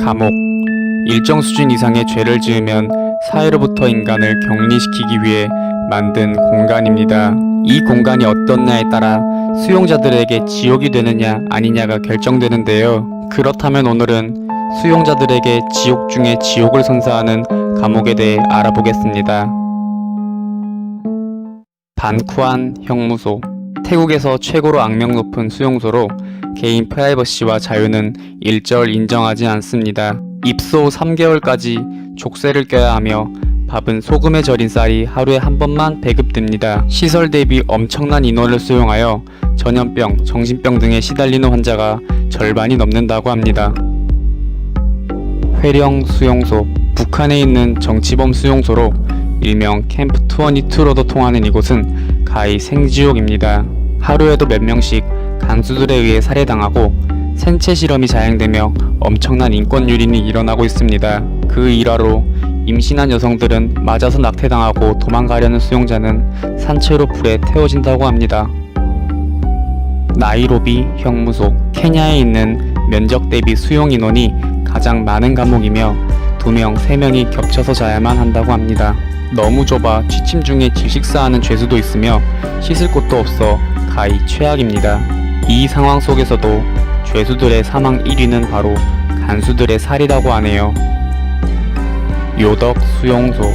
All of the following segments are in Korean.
감옥. 일정 수준 이상의 죄를 지으면 사회로부터 인간을 격리시키기 위해 만든 공간입니다. 이 공간이 어떻냐에 따라 수용자들에게 지옥이 되느냐 아니냐가 결정되는데요. 그렇다면 오늘은 수용자들에게 지옥 중에 지옥을 선사하는 감옥에 대해 알아보겠습니다. 반쿠안 형무소 태국에서 최고로 악명 높은 수용소로 개인 프라이버시와 자유는 일절 인정하지 않습니다. 입소 3개월까지 족쇄를 껴야 하며 밥은 소금에 절인 쌀이 하루에 한 번만 배급됩니다. 시설 대비 엄청난 인원을 수용하여 전염병, 정신병 등에 시달리는 환자가 절반이 넘는다고 합니다. 회령 수용소 북한에 있는 정치범 수용소로 일명 캠프 22로도 통하는 이곳은 가히 생지옥입니다. 하루에도 몇 명씩 간수들에 의해 살해당하고 생체 실험이 자행되며 엄청난 인권 유린이 일어나고 있습니다. 그 일화로 임신한 여성들은 맞아서 낙태당하고 도망가려는 수용자는 산채로 불에 태워진다고 합니다. 나이로비 형무소 케냐에 있는 면적 대비 수용 인원이 가장 많은 감옥이며 2명, 3명이 겹쳐서 자야만 한다고 합니다. 너무 좁아 취침 중에 질식사하는 죄수도 있으며 씻을 곳도 없어 가히 최악입니다. 이 상황 속에서도 죄수들의 사망 1위는 바로 간수들의 살이라고 하네요. 요덕 수용소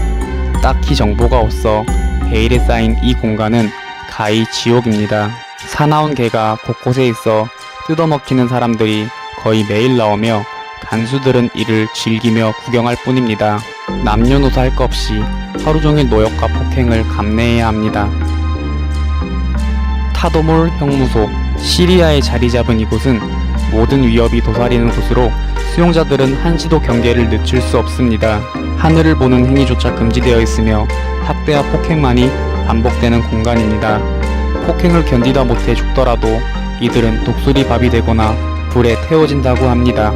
딱히 정보가 없어 베일에 쌓인 이 공간은 가히 지옥입니다. 사나운 개가 곳곳에 있어 뜯어먹히는 사람들이 거의 매일 나오며 간수들은 이를 즐기며 구경할 뿐입니다. 남녀노소 할 것 없이 하루 종일 노역과 폭행을 감내해야 합니다. 타도몰 형무소 시리아에 자리 잡은 이곳은 모든 위협이 도사리는 곳으로 수용자들은 한시도 경계를 늦출 수 없습니다. 하늘을 보는 행위조차 금지되어 있으며 학대와 폭행만이 반복되는 공간입니다. 폭행을 견디다 못해 죽더라도 이들은 독수리 밥이 되거나 불에 태워진다고 합니다.